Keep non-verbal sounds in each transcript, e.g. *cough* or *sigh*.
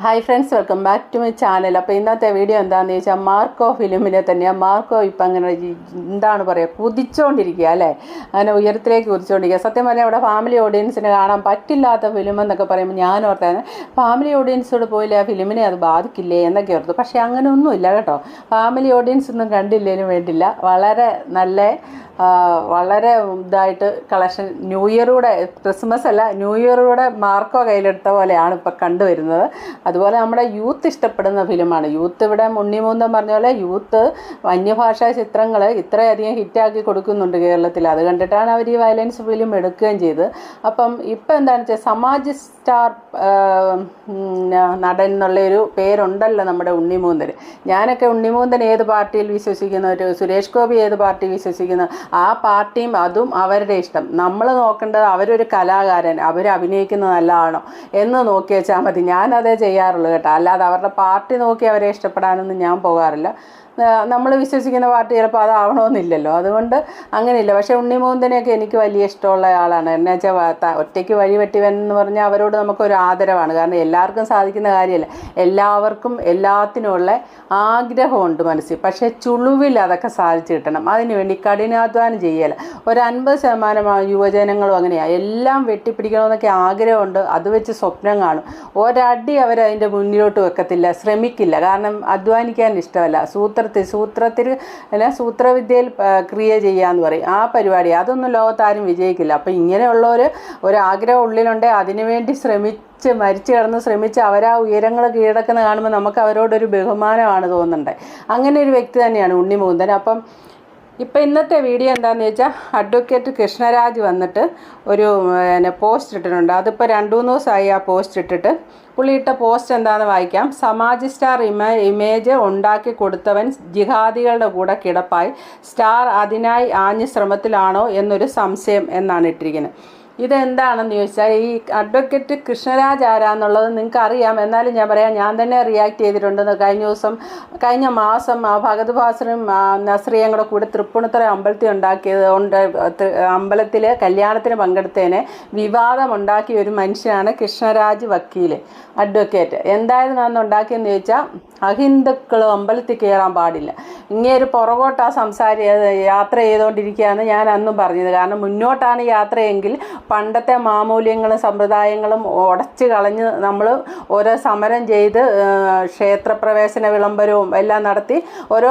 Hi friends welcome back to my channel അപ്പോൾ ഇന്നത്തെ video എന്താണെന്ന് ചോദിച്ചാൽ മാർക്കോ ഫിലിമിനെ തന്നെയാണ് മാർക്കോ ഇപ്പം അങ്ങനെ എന്താണ് പറയുക കുതിച്ചുകൊണ്ടിരിക്കുക അല്ലേ? അങ്ങനെ ഉയരത്തിലേക്ക് കുതിച്ചുകൊണ്ടിരിക്കുക സത്യം പറഞ്ഞാൽ ഇവിടെ ഫാമിലി ഓഡിയൻസിനെ കാണാൻ പറ്റില്ലാത്ത ഫിലിം എന്നൊക്കെ പറയുമ്പോൾ ഞാൻ ഓർത്തായിരുന്നു ഫാമിലി ഓഡിയൻസോട് പോയില്ല ആ ഫിലിമിനെ അത് ബാധിക്കില്ലേ എന്നൊക്കെ ഓർത്തു. പക്ഷേ അങ്ങനെ ഒന്നുമില്ല കേട്ടോ. ഫാമിലി ഓഡിയൻസ് ഒന്നും കണ്ടില്ലേലും വേണ്ടില്ല. വളരെ നല്ല വളരെ ഇതായിട്ട് കളക്ഷൻ. ന്യൂ ഇയറൂടെ ക്രിസ്മസ് അല്ല ന്യൂ ഇയറൂടെ മാർക്കോ കയ്യിലെടുത്ത പോലെയാണ് ഇപ്പോൾ കണ്ടുവരുന്നത്. അതുപോലെ നമ്മുടെ യൂത്ത് ഇഷ്ടപ്പെടുന്ന ഫിലിമാണ്. യൂത്ത് ഇവിടെ ഉണ്ണിമൂന്തം പറഞ്ഞ പോലെ യൂത്ത് വന്യഭാഷാ ചിത്രങ്ങൾ ഇത്രയധികം ഹിറ്റാക്കി കൊടുക്കുന്നുണ്ട് കേരളത്തിൽ. അത് കണ്ടിട്ടാണ് അവർ ഈ വയലൻസ് ഫിലിം എടുക്കുകയും ചെയ്ത്. അപ്പം ഇപ്പം എന്താണെന്ന് വെച്ചാൽ സമാജ് സ്റ്റാർ നടൻ എന്നുള്ളൊരു പേരുണ്ടല്ലോ നമ്മുടെ ഉണ്ണിമൂന്തൻ. ഞാനൊക്കെ ഉണ്ണിമൂന്തൻ ഏത് പാർട്ടിയിൽ വിശ്വസിക്കുന്ന? ഒരു സുരേഷ് ഗോപി ഏത് പാർട്ടി വിശ്വസിക്കുന്ന? ആ പാർട്ടിയും അതും അവരുടെ ഇഷ്ടം. നമ്മൾ നോക്കേണ്ടത് അവരൊരു കലാകാരൻ അവർ അഭിനയിക്കുന്ന നല്ലതാണോ എന്ന് നോക്കി വെച്ചാൽ മതി. ഞാനതേ ചെയ്യാറുള്ളൂ കേട്ടോ. അല്ലാതെ അവരുടെ പാർട്ടി നോക്കി അവരെ ഇഷ്ടപ്പെടാനൊന്നും ഞാൻ പോകാറില്ല. നമ്മൾ വിശ്വസിക്കുന്ന പാർട്ടി ചിലപ്പോൾ അതാവണമെന്നില്ലല്ലോ അതുകൊണ്ട് അങ്ങനെയില്ല. പക്ഷേ ഉണ്ണിമൂന്തനെയൊക്കെ എനിക്ക് വലിയ ഇഷ്ടമുള്ള ആളാണ്. എന്നു വെച്ചാൽ ഒറ്റയ്ക്ക് വഴി വെട്ടിവെന്ന് പറഞ്ഞാൽ അവരോട് നമുക്കൊരു ആദരവാണ്. കാരണം എല്ലാവർക്കും സാധിക്കുന്ന കാര്യമല്ല. എല്ലാവർക്കും എല്ലാത്തിനുമുള്ള ആഗ്രഹമുണ്ട് മനസ്സിൽ. പക്ഷേ ചുളുവിൽ അതൊക്കെ സാധിച്ചു കിട്ടണം. അതിനുവേണ്ടി കഠിനാധ്വാനം ചെയ്യല. ഒരു അൻപത് ശതമാനം യുവജനങ്ങളും അങ്ങനെയാണ് എല്ലാം വെട്ടിപ്പിടിക്കണമെന്നൊക്കെ ആഗ്രഹമുണ്ട്. അത് വെച്ച് സ്വപ്നം കാണും. ഒരടി അവരതിന്റെ മുന്നിലോട്ട് വെക്കത്തില്ല. ശ്രമിക്കില്ല. കാരണം അധ്വാനിക്കാൻ ഇഷ്ടമല്ല. സൂത്രത്തിൽ സൂത്രത്തിൽ അല്ല സൂത്രവിദ്യയിൽ ക്രിയ ചെയ്യാന്ന് പറയും. ആ പരിപാടി അതൊന്നും ലോകത്താരും വിജയിക്കില്ല. അപ്പം ഇങ്ങനെയുള്ളവർ ഒരാഗ്രഹം ഉള്ളിലുണ്ടെങ്കിൽ അതിനുവേണ്ടി ശ്രമിച്ച് മരിച്ചു കിടന്ന് ശ്രമിച്ച് അവരാ ഉയരങ്ങൾ കീഴടക്കുന്ന കാണുമ്പോൾ നമുക്ക് അവരോടൊരു ബഹുമാനമാണ് തോന്നുന്നുണ്ട് അങ്ങനെ ഒരു വ്യക്തി തന്നെയാണ് ഉണ്ണിമൂന്തൻ അപ്പം ഇപ്പം ഇന്നത്തെ വീഡിയോ എന്താണെന്ന് വെച്ചാൽ അഡ്വക്കേറ്റ് കൃഷ്ണരാജ് വന്നിട്ട് ഒരു പിന്നെ പോസ്റ്റ് ഇട്ടിട്ടുണ്ട്. അതിപ്പോൾ രണ്ട് മൂന്ന് ദിവസമായി ആ പോസ്റ്റ് ഇട്ടിട്ട്. പുള്ളി ഇട്ട പോസ്റ്റ് എന്താണെന്ന് വായിക്കാം. സമാജ് സ്റ്റാർ ഇമ ഇമേജ് ഉണ്ടാക്കി കൊടുത്തവൻ ജിഹാദികളുടെ കൂടെ കിടപ്പായി. സ്റ്റാർ അതിനായി ആഞ്ഞ ശ്രമത്തിലാണോ എന്നൊരു സംശയം എന്നാണ് ഇട്ടിരിക്കുന്നത്. ഇതെന്താണെന്ന് ചോദിച്ചാൽ ഈ അഡ്വക്കേറ്റ് കൃഷ്ണരാജ് ആരാന്നുള്ളത് നിങ്ങൾക്ക് അറിയാം എന്നാലും ഞാൻ പറയാം ഞാൻ തന്നെ റിയാക്ട് ചെയ്തിട്ടുണ്ട് കഴിഞ്ഞ ദിവസം കഴിഞ്ഞ മാസം ഭഗത് ഭാസനും നസ്രിയും കൂടെ കൂടെ തൃപ്പൂണിത്തുറ അമ്പലത്തിൽ ഉണ്ടാക്കിയത് ഉണ്ട് അമ്പലത്തിൽ കല്യാണത്തിന് പങ്കെടുത്തതിന് വിവാദമുണ്ടാക്കിയ ഒരു മനുഷ്യനാണ് കൃഷ്ണരാജ് വക്കീൽ അഡ്വക്കേറ്റ് എന്തായിരുന്നു അന്ന് ഉണ്ടാക്കിയെന്ന് ചോദിച്ചാൽ അഹിന്ദുക്കൾ അമ്പലത്തിൽ കയറാൻ പാടില്ല. ഇങ്ങേര് പുറകോട്ടാ സംസാരി യാത്ര ചെയ്തുകൊണ്ടിരിക്കുകയാണ് ഞാൻ അന്നും പറഞ്ഞത്. കാരണം മുന്നോട്ടാണ് യാത്രയെങ്കിൽ പണ്ടത്തെ മാമൂല്യങ്ങളും സമ്പ്രദായങ്ങളും ഉടച്ച് കളഞ്ഞ് നമ്മൾ ഓരോ സമരം ചെയ്ത് ക്ഷേത്രപ്രവേശന വിളംബരവും എല്ലാം നടത്തി ഓരോ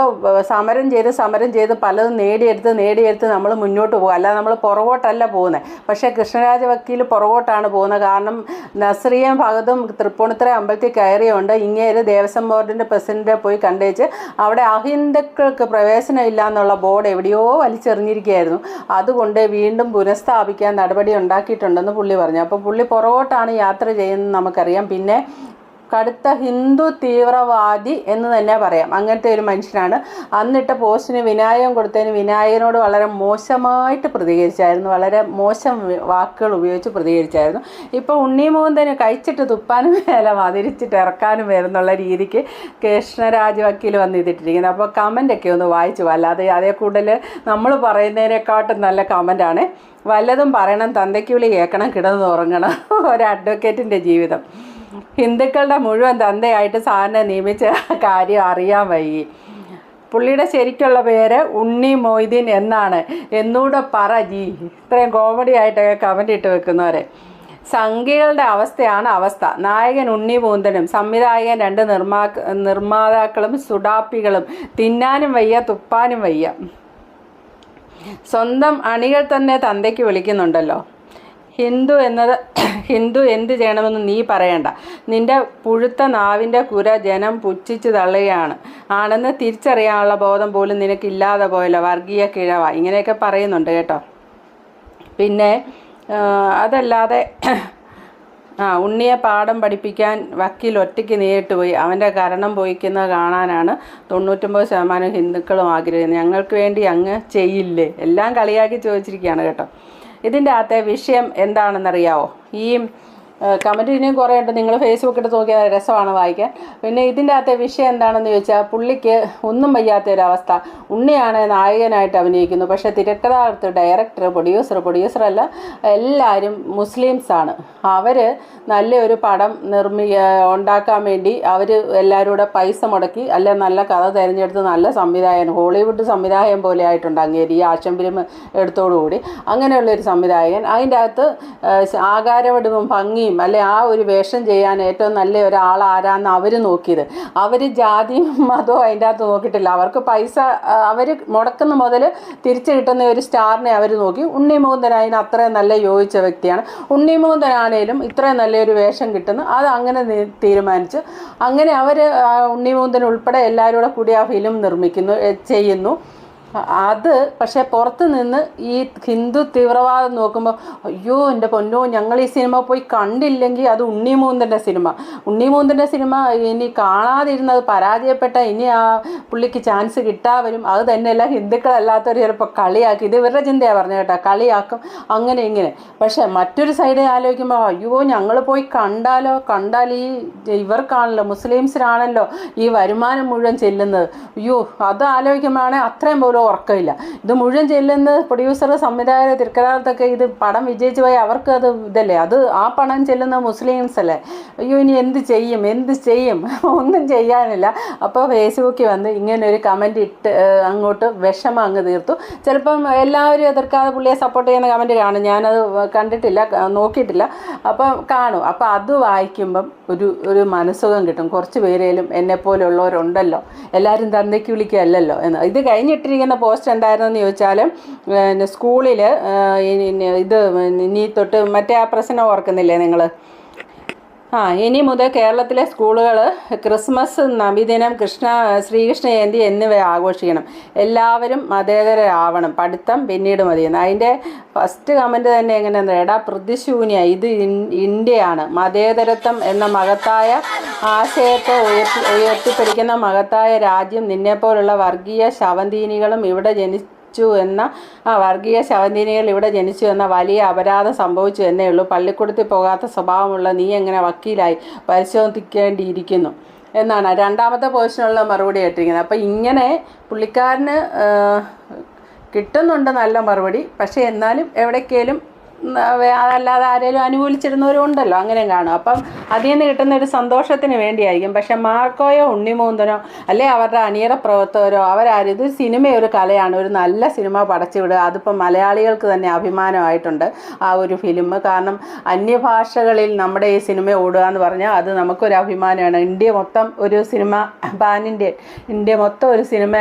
സമരം ചെയ്ത് സമരം ചെയ്ത് പലതും നേടിയെടുത്ത് നേടിയെടുത്ത് നമ്മൾ മുന്നോട്ട് പോകുക അല്ലാതെ നമ്മൾ പുറകോട്ടല്ല പോകുന്നത് പക്ഷേ കൃഷ്ണരാജ വക്കീൽ പുറകോട്ടാണ് പോകുന്നത്. കാരണം നസ്രിയും ഭഗതും തൃപ്പൂണിത്തറ അമ്പലത്തിൽ കയറിയുകൊണ്ട് ഇങ്ങേര് ദേവസ്വം ബോർഡിന്റെ പ്രസിഡന്റെ പോയി കണ്ടേച്ച് അവിടെ അഹിന്ദുക്കൾക്ക് പ്രവേശനം ഇല്ല എന്നുള്ള ബോർഡ് എവിടെയോ വലിച്ചെറിഞ്ഞിരിക്കുകയായിരുന്നു. അതുകൊണ്ട് വീണ്ടും പുനഃസ്ഥാപിക്കാൻ നടപടി ഉണ്ടാക്കിയിട്ടുണ്ടെന്ന് പുള്ളി പറഞ്ഞു. അപ്പോൾ പുള്ളി പുറകോട്ടാണ് യാത്ര ചെയ്യുന്നത് നമുക്കറിയാം. പിന്നെ കടുത്ത ഹിന്ദു തീവ്രവാദി എന്ന് തന്നെ പറയാം. അങ്ങനത്തെ ഒരു മനുഷ്യനാണ്. അന്നിട്ട പോസ്റ്റിന് വിനായകം കൊടുത്തതിന് വിനായകനോട് വളരെ മോശമായിട്ട് പ്രതികരിച്ചായിരുന്നു. വളരെ മോശം വാക്കുകൾ ഉപയോഗിച്ച് പ്രതികരിച്ചായിരുന്നു. ഇപ്പോൾ തന്നെ കഴിച്ചിട്ട് തുപ്പാനും മേലെ മതിരിച്ചിട്ട് ഇറക്കാനും വരുന്നുള്ള രീതിക്ക് കൃഷ്ണരാജ് വക്കീൽ വന്നിട്ടിരിക്കുന്നത് അപ്പോൾ കമന്റൊക്കെ ഒന്ന് വായിച്ചു. അല്ലാതെ അതേ കൂടുതൽ നമ്മൾ പറയുന്നതിനെക്കാട്ടും നല്ല കമന്റാണ് വല്ലതും പറയണം തന്തയ്ക്ക് വിളി കേൾക്കണം കിടന്ന് ഉറങ്ങണം. *laughs* ഒരു അഡ്വക്കേറ്റിന്റെ ജീവിതം. ഹിന്ദുക്കളുടെ മുഴുവൻ തന്തയായിട്ട് സാറിനെ നിയമിച്ച കാര്യം അറിയാൻ വയ്യ പുള്ളിയുടെ ശരിക്കുള്ള പേര് ഉണ്ണി മൊയ്തീൻ എന്നാണ്. എന്നൂടെ പറ ജി. ഇത്രയും കോമഡി ആയിട്ടൊക്കെ കമന്റ് ഇട്ട് വെക്കുന്നവരെ. സംഖ്യകളുടെ അവസ്ഥയാണ് അവസ്ഥ. നായകൻ ഉണ്ണി പൂന്തനും സംവിധായകൻ രണ്ട് നിർമ്മാ നിർമ്മാതാക്കളും സുഡാപ്പികളും. തിന്നാനും വയ്യ തുപ്പാനും വയ്യ. സ്വന്തം അണികൾ തന്നെ തന്തയ്ക്ക് വിളിക്കുന്നുണ്ടല്ലോ. ഹിന്ദു എന്നത് ഹിന്ദു എന്ത് ചെയ്യണമെന്ന് നീ പറയണ്ട. നിന്റെ പുഴുത്ത നാവിന്റെ കുര ജനം പുച്ഛിച്ച് തള്ളുകയാണ്. ആണെന്ന് തിരിച്ചറിയാനുള്ള ബോധം പോലും നിനക്കില്ലാതെ പോയല്ലോ വർഗീയ കിഴവ. ഇങ്ങനെയൊക്കെ പറയുന്നുണ്ട് കേട്ടോ. പിന്നെ അതല്ലാതെ ആ ഉണ്ണിയെ പാഠം പഠിപ്പിക്കാൻ വക്കീൽ ഒറ്റയ്ക്ക് നേരിട്ട് പോയി. അവന്റെ കരണം പോയിക്കുന്നത് കാണാനാണ് തൊണ്ണൂറ്റൊമ്പത് ശതമാനം ഹിന്ദുക്കളും ആഗ്രഹിക്കുന്നത്. ഞങ്ങൾക്ക് വേണ്ടി അങ്ങ് ചെയ്യില്ലേ? എല്ലാം കളിയാക്കി ചോദിച്ചിരിക്കുകയാണ് കേട്ടോ. ഇതിന്റെ അകത്തെ വിഷയം എന്താണെന്നറിയാവോ? ഈ കമന്റ് ഇനിയും കുറേ ഉണ്ട്. നിങ്ങൾ ഫേസ്ബുക്ക് ഫേസ്ബുക്കിൽ നോക്കിയാൽ രസമാണ് വായിക്കാൻ. പിന്നെ ഇതിന്റെ അകത്തെ വിഷയം എന്താണെന്ന് ചോദിച്ചാൽ പുള്ളിക്ക് ഒന്നും വയ്യാത്ത ഒരവസ്ഥ ഉണ്ണിയാണ് നായകനായിട്ട് അഭിനയിക്കുന്നു. പക്ഷേ തിരക്കഥാകൃത്ത് ഡയറക്ടർ പ്രൊഡ്യൂസർ അല്ല എല്ലാവരും മുസ്ലിംസാണ് അവർ നല്ലൊരു പടം നിർമ്മി ഉണ്ടാക്കാൻ വേണ്ടി അവർ എല്ലാവരും കൂടെ പൈസ മുടക്കി അല്ല നല്ല കഥ തിരഞ്ഞെടുത്ത് നല്ല സംവിധായകൻ ഹോളിവുഡ് സംവിധായകൻ പോലെ ആയിട്ടുണ്ട് അങ്ങേരി ഈ ഫിലിം എടുത്തോടുകൂടി. അങ്ങനെയുള്ളൊരു സംവിധായകൻ. അതിന്റെ അകത്ത് ആകാരവടിവും ഭംഗിയും അല്ലെ? ആ ഒരു വേഷം ചെയ്യാൻ ഏറ്റവും നല്ല ഒരാൾ ആരാന്ന് അവർ നോക്കിയത്. അവർ ജാതിയും മതവും അതിന്റെ അകത്ത് നോക്കിയിട്ടില്ല. അവർക്ക് പൈസ അവർ മുടക്കുന്ന മുതൽ തിരിച്ചു കിട്ടുന്ന ഒരു സ്റ്റാറിനെ അവർ നോക്കി. ഉണ്ണി മുകുന്ദൻ അതിന് അത്രയും നല്ല യോജിച്ച വ്യക്തിയാണ്. ഉണ്ണി മുകുന്ദനാണേലും ഇത്രയും നല്ലൊരു വേഷം കിട്ടുന്നു. അത് അങ്ങനെ തീരുമാനിച്ച്. അങ്ങനെ അവർ ഉണ്ണി മുകുന്ദൻ ഉൾപ്പെടെ എല്ലാവരും കൂടി ആ ഫിലിം നിർമ്മിക്കുന്നു ചെയ്യുന്നു. അത് പക്ഷേ പുറത്ത് നിന്ന് ഈ ഹിന്ദു തീവ്രവാദം നോക്കുമ്പോൾ അയ്യോ എന്റെ പൊന്നോ ഞങ്ങൾ ഈ സിനിമ പോയി കണ്ടില്ലെങ്കിൽ അത് ഉണ്ണിമൂന്തന്റെ സിനിമ. ഉണ്ണിമൂന്തന്റെ സിനിമ ഇനി കാണാതിരുന്നത് പരാജയപ്പെട്ട ഇനി ആ പുള്ളിക്ക് ചാൻസ് കിട്ടാ വരും. അത് തന്നെയല്ല ഹിന്ദുക്കളല്ലാത്തവർ ചിലപ്പോൾ കളിയാക്കി. ഇത് ഇവരുടെ ചിന്തയാണ് പറഞ്ഞ കേട്ടോ. കളിയാക്കും. അങ്ങനെ ഇങ്ങനെ. പക്ഷേ മറ്റൊരു സൈഡ് ആലോചിക്കുമ്പോൾ അയ്യോ ഞങ്ങൾ പോയി കണ്ടാലോ? കണ്ടാൽ ഈ ഇവർക്കാണല്ലോ മുസ്ലിംസിനാണല്ലോ ഈ വരുമാനം മുഴുവൻ ചെല്ലുന്നത്. അയ്യോ അത് ആലോചിക്കുമ്പോഴാണെങ്കിൽ അത്രയും പോലും ഉറക്കമില്ല. ഇത് മുഴുവൻ ചെല്ലുന്ന പ്രൊഡ്യൂസർ സംവിധായകർ തിരക്കഥാകൃത്തൊക്കെ ഇത് പടം വിജയിച്ചു പോയി അവർക്ക് അത് ഇതല്ലേ? അത് ആ പണം ചെല്ലുന്ന മുസ്ലിംസ് അല്ലേ? അയ്യോ ഇനി എന്ത് ചെയ്യും? എന്ത് ചെയ്യും? *laughs* ഒന്നും ചെയ്യാനില്ല. അപ്പോൾ ഫേസ്ബുക്കിൽ വന്ന് ഇങ്ങനെ ഒരു കമന്റ് ഇട്ട് അങ്ങോട്ട് വിഷമം അങ്ങ് തീർത്തു. ചിലപ്പം എല്ലാവരും എതിർക്കാതെ പുള്ളിയെ സപ്പോർട്ട് ചെയ്യുന്ന കമന്റ് കാണും. ഞാനത് കണ്ടിട്ടില്ല നോക്കിയിട്ടില്ല. അപ്പം കാണും. അപ്പോൾ അത് വായിക്കുമ്പം ഒരു ഒരു മനസ്സുഖം കിട്ടും. കുറച്ച് പേരേലും എന്നെപ്പോലുള്ളവരുണ്ടല്ലോ എല്ലാവരും തന്തയ്ക്ക് വിളിക്കുകയല്ലല്ലോ എന്ന്. ഇത് കഴിഞ്ഞിട്ടിരിക്കുന്ന പോസ്റ്റ് എന്തായിരുന്നെന്ന് ചോദിച്ചാൽ സ്കൂളിൽ ഇത് ഇനി തൊട്ട് മറ്റേ ആ പ്രശ്നം ഓർക്കുന്നില്ലേ നിങ്ങൾ ആ ഇനി മുതൽ കേരളത്തിലെ സ്കൂളുകൾ ക്രിസ്മസ് നബിദിനം കൃഷ്ണ ശ്രീകൃഷ്ണ ജയന്തി എന്നിവ ആഘോഷിക്കണം. എല്ലാവരും മതേതരാവണം. പഠിത്തം പിന്നീട് മതിയെന്ന് അതിന്റെ ഫസ്റ്റ് കമന്റ് തന്നെ എങ്ങനെയാണെന്ന് എടാ പ്രതിശൂന്യ ഇത് ഇന്ത്യയാണ്. മതേതരത്വം എന്ന മഹത്തായ ആശയത്തെ ഉയർത്തി ഉയർത്തിപ്പിടിക്കുന്ന മഹത്തായ രാജ്യം നിന്നെപ്പോലുള്ള വർഗീയ ശവന്തീനികളും ഇവിടെ ജനി ജനിച്ചു എന്ന വർഗീയ ശവന്തിനികൾ ഇവിടെ ജനിച്ചു എന്ന വലിയ അപരാധം സംഭവിച്ചു എന്നേ ഉള്ളൂ. പള്ളിക്കൂടത്തിൽ പോകാത്ത സ്വഭാവമുള്ള നീ എങ്ങനെ വക്കീലായി പരിശോധിക്കേണ്ടിയിരിക്കുന്നു? എന്നാണ്. രണ്ടാമത്തെ പോസ്റ്റിനുള്ള മറുപടി കേട്ടിരിക്കുന്നത്. അപ്പം ഇങ്ങനെ പുള്ളിക്കാരന് കിട്ടുന്നുണ്ട് നല്ല മറുപടി. പക്ഷേ എന്നാലും എവിടേക്കേലും അതല്ലാതെ ആരെങ്കിലും അനുകൂലിച്ചിരുന്നവരും ഉണ്ടല്ലോ അങ്ങനെ കാണും. അപ്പം അതിൽ നിന്ന് കിട്ടുന്ന ഒരു സന്തോഷത്തിന് വേണ്ടിയായിരിക്കും. പക്ഷെ മാർക്കോയോ ഉണ്ണിമൂന്തനോ അല്ലെ അവരുടെ അണിയറ പ്രവർത്തകരോ അവരാരും ഇത് സിനിമ ഒരു കലയാണ്. ഒരു നല്ല സിനിമ പടച്ചു വിടുക അതിപ്പോൾ മലയാളികൾക്ക് തന്നെ അഭിമാനമായിട്ടുണ്ട് ആ ഒരു ഫിലിം. കാരണം അന്യഭാഷകളിൽ നമ്മുടെ ഈ സിനിമ ഓടുക എന്ന് പറഞ്ഞാൽ അത് നമുക്കൊരു അഭിമാനമാണ്. ഇന്ത്യ മൊത്തം ഒരു സിനിമ പാൻ ഇന്ത്യൻ ഇന്ത്യ മൊത്തം ഒരു സിനിമ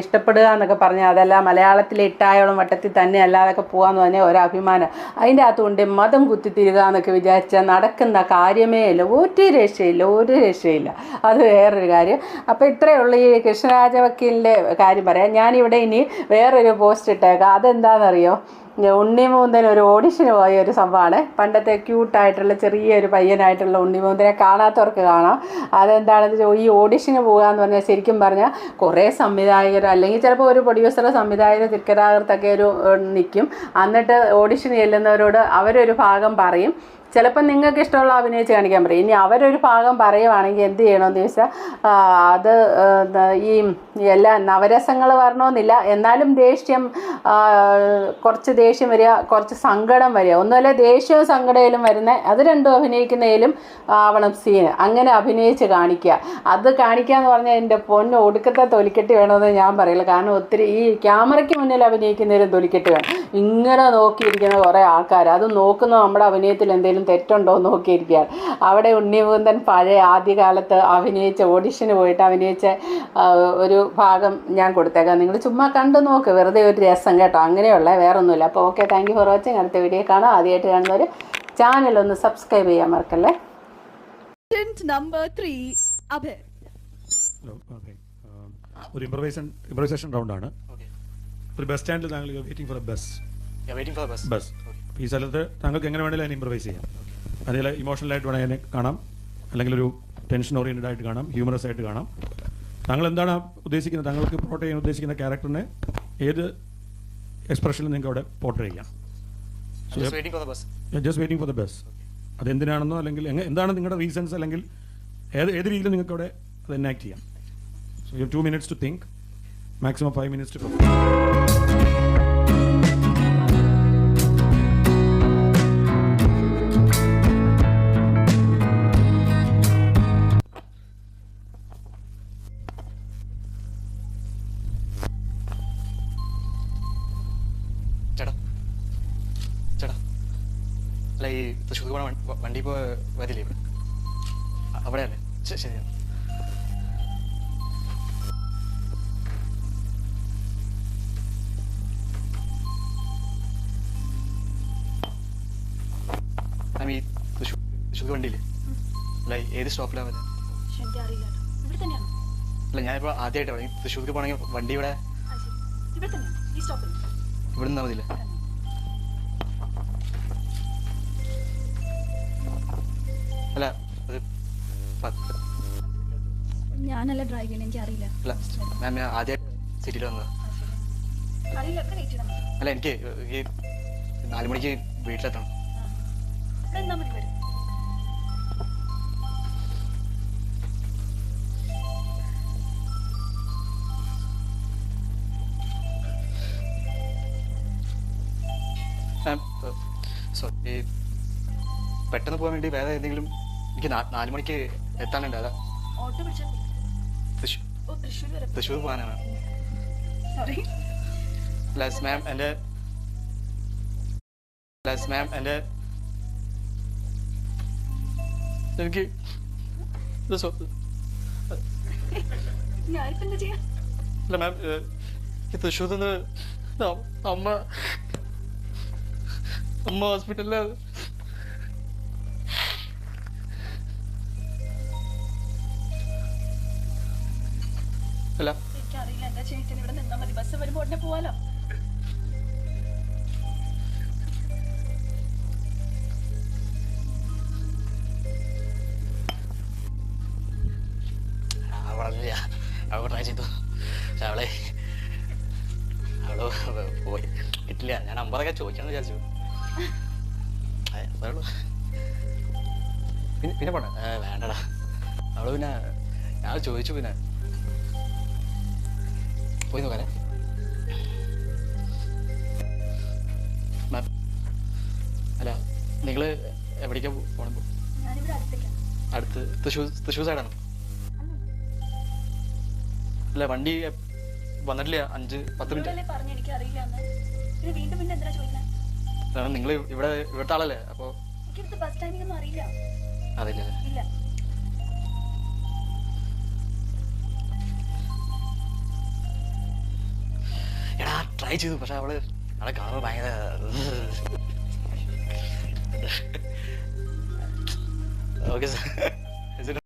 ഇഷ്ടപ്പെടുക എന്നൊക്കെ പറഞ്ഞാൽ അതല്ല മലയാളത്തിലെ ഇട്ടായോളം വട്ടത്തിൽ തന്നെ അല്ലാതൊക്കെ പോകാമെന്ന് പറഞ്ഞാൽ ഒരു അഭിമാനം. അതിന്റെ അകത്തുകൊണ്ട് മതം കുത്തിത്തിരുക എന്നൊക്കെ വിചാരിച്ചാൽ നടക്കുന്ന കാര്യമേ ഇല്ല. ഒരു രക്ഷയില്ല ഒരു രക്ഷയില്ല. അത് വേറൊരു കാര്യം. അപ്പോൾ ഇത്രയേ ഉള്ളൂ ഈ കൃഷ്ണരാജ വക്കീലിന്റെ കാര്യം പറയാം ഞാനിവിടെ ഇനി വേറൊരു പോസ്റ്റ് ഇട്ടേക്കാം. അതെന്താണെന്നറിയോ ഉണ്ണിമൂന്തൻ ഒരു ഓഡിഷന് പോയ ഒരു സംഭവമാണ് പണ്ടത്തെ ക്യൂട്ടായിട്ടുള്ള ചെറിയൊരു പയ്യനായിട്ടുള്ള ഉണ്ണിമൂന്തനെ കാണാത്തവർക്ക് കാണാം. അതെന്താണെന്ന് വെച്ചാൽ ഈ ഓഡിഷന് പോകുക എന്ന് പറഞ്ഞാൽ ശരിക്കും പറഞ്ഞാൽ കുറേ സംവിധായകർ അല്ലെങ്കിൽ ചിലപ്പോൾ ഒരു പ്രൊഡ്യൂസറുടെ സംവിധായകർ തിരക്കഥാകൃത്തൊക്കെ ഒരു നിൽക്കും എന്നിട്ട് ഓഡിഷൻ ചെല്ലുന്നവരോട് അവരൊരു ഭാഗം പറയും. ചിലപ്പോൾ നിങ്ങൾക്ക് ഇഷ്ടമുള്ള അഭിനയിച്ച് കാണിക്കാൻ പറയും. ഇനി അവരൊരു ഭാഗം പറയുവാണെങ്കിൽ എന്ത് ചെയ്യണമെന്ന് ചോദിച്ചാൽ അത് ഈ എല്ലാ നവരസങ്ങൾ വരണമെന്നില്ല. എന്നാലും ദേഷ്യം കുറച്ച് ദേഷ്യം വരിക കുറച്ച് സങ്കടം വരിക. ഒന്നുമല്ല ദേഷ്യവും സങ്കടയിലും വരുന്ന അത് രണ്ടും അഭിനയിക്കുന്നതിലും ആവണം സീന് അങ്ങനെ അഭിനയിച്ച് കാണിക്കുക. അത് കാണിക്കുക എന്ന് പറഞ്ഞാൽ എന്റെ പൊന്ന് ഒടുക്കത്തെ തൊലിക്കെട്ടി വേണമെന്ന് ഞാൻ പറയില്ല. കാരണം ഒത്തിരി ഈ ക്യാമറയ്ക്ക് മുന്നിൽ അഭിനയിക്കുന്നതിലും തൊലിക്കെട്ടി വേണം. ഇങ്ങനെ നോക്കിയിരിക്കുന്ന കുറേ ആൾക്കാർ അത് നോക്കുന്ന നമ്മുടെ അഭിനയത്തിൽ എന്തെങ്കിലും തെറ്റുണ്ടോ എന്ന് നോക്കിയിരിക്കുകയാണ്. അവിടെ ഉണ്ണിമുകുന്ദൻ പഴയ ആദ്യകാലത്ത് അഭിനയിച്ച ഓഡിഷന് പോയിട്ട് അഭിനയിച്ച ഒരു ഭാഗം ഞാൻ കൊടുത്തേക്കാം. നിങ്ങൾ ചുമ്മാ കണ്ടു നോക്ക്. വെറുതെ ഒരു രസം കേട്ടോ. അങ്ങനെയുള്ള വേറൊന്നുമില്ല. അപ്പോൾ okay thank you for watching അടുത്ത വീഡിയോ കാണാം. ആദ്യമായിട്ട് കാണുന്നവർ ചാനൽ ഒന്ന് സബ്സ്ക്രൈബ് ചെയ്യാൻ മറക്കല്ലേ? നമ്പർ ഓക്കെ ഒരു ഇംപ്രവൈസേഷൻ ഇംപ്രവൈസേഷൻ റൗണ്ടാണ് ഒരു ബസ് സ്റ്റാൻഡിൽ താങ്കൾ waiting for a bus the bus. Bus ഈ സ്ഥലത്ത് താങ്കൾക്ക് എങ്ങനെ വേണമെങ്കിലും അതിനെ ഇമ്പ്രവൈസ് ചെയ്യാം. അതിൽ ഇമോഷണലായിട്ട് വേണമെങ്കിൽ അതിനെ കാണാം. അല്ലെങ്കിൽ ഒരു ടെൻഷൻ ഓറിയന്റഡ് ആയിട്ട് കാണാം. ഹ്യൂമറസ് ആയിട്ട് കാണാം. താങ്കൾ എന്താണ് ഉദ്ദേശിക്കുന്നത്? താങ്കൾക്ക് പോർട്ട് ചെയ്യാൻ ഉദ്ദേശിക്കുന്ന ക്യാരക്ടറിനെ ഏത് എക്സ്പ്രഷനിൽ നിങ്ങൾക്ക് അവിടെ പോർട്ട് ചെയ്യാം? Just waiting for the bus. Just waiting for the bus അതെന്തിനാണെന്നോ അല്ലെങ്കിൽ എന്താണ് നിങ്ങളുടെ റീസൺസ് അല്ലെങ്കിൽ ഏത് ഏത് രീതിയിൽ നിങ്ങൾക്ക് അവിടെ അത് എനാക്ട് ചെയ്യാം? So you two minutes to think maximum five minutes to അല്ല ഈ തൃശ്ശൂർ പോണ വണ്ടി- ഇപ്പോ ഇപ്പോൾ വരില്ലേ? ഇവിടെ അവിടെ അല്ലേ ശരി. ഈ തൃശ്ശൂർ വണ്ടിയില്ലേ? അല്ല ഏത് സ്റ്റോപ്പിലാണ് വരുന്നത് ആദ്യമായിട്ട് തൃശ്ശൂർക്ക് പോകണമെങ്കിൽ വണ്ടി ഇവിടെ ശരി. ഇവിടെ നിന്നാ മതിയില്ലേ? അല്ല ഞാനല്ല ഡ്രൈവ് ചെയ്യുന്നത് എനിക്ക് അറിയില്ല അല്ല മാം ഞാൻ ആദ്യമായിട്ട് സിറ്റിയിൽ വന്നത്. അല്ല എനിക്ക് ഈ നാല് മണിക്ക് വീട്ടിലെത്തണം. സോറി പെട്ടെന്ന് പോകാൻ വേണ്ടി വേറെ ഏതെങ്കിലും എനിക്ക് നാല് മണിക്ക് എത്താനുണ്ട് അതാ. തൃശ്ശൂർ പോകാനാണ്. മാം എന്റെ മാം എന്റെ എനിക്ക് അല്ല മാം തൃശ്ശൂർ നിന്ന് അമ്മ അമ്മ ഹോസ്പിറ്റലിൽ അല്ല. എനിക്കറിയില്ല. എന്താ ചേട്ടൻ ഇവിടെ നിന്നാൽ മതി. ബസ് വരുമ്പോൾ ഉടനെ പോവാലോ. അവളല്ല അവൾ ട്രൈ ചെയ്തു. അവളെ അവൾ പോയി. ഞാൻ വിചാരിച്ചു. പിന്നെ പിന്നെ പോണ്ട. ഏ, വേണ്ടടാ. അവൾ പിന്നെ ഞാൻ ചോദിച്ചു പിന്നെ. പോയി നോക്കാനേ മാം അല്ല നിങ്ങൾ എവിടേക്കാ പോകണം അടുത്ത്. തൃശ്ശൂർ തൃശ്ശൂർ സൈഡാണ് അല്ല വണ്ടി വന്നിട്ടില്ല. അഞ്ച് പത്ത് മിനിറ്റ്. നിങ്ങൾ ഇവിടെ ഇവിടുത്തെ ആളല്ലേ? അപ്പൊ അതില്ല അറിയില്ല. ട്രൈ ചെയ്തു. പക്ഷെ അവൾ അവളെ കാണുമ്പോൾ ഭയങ്കര ഓക്കെ സാർ.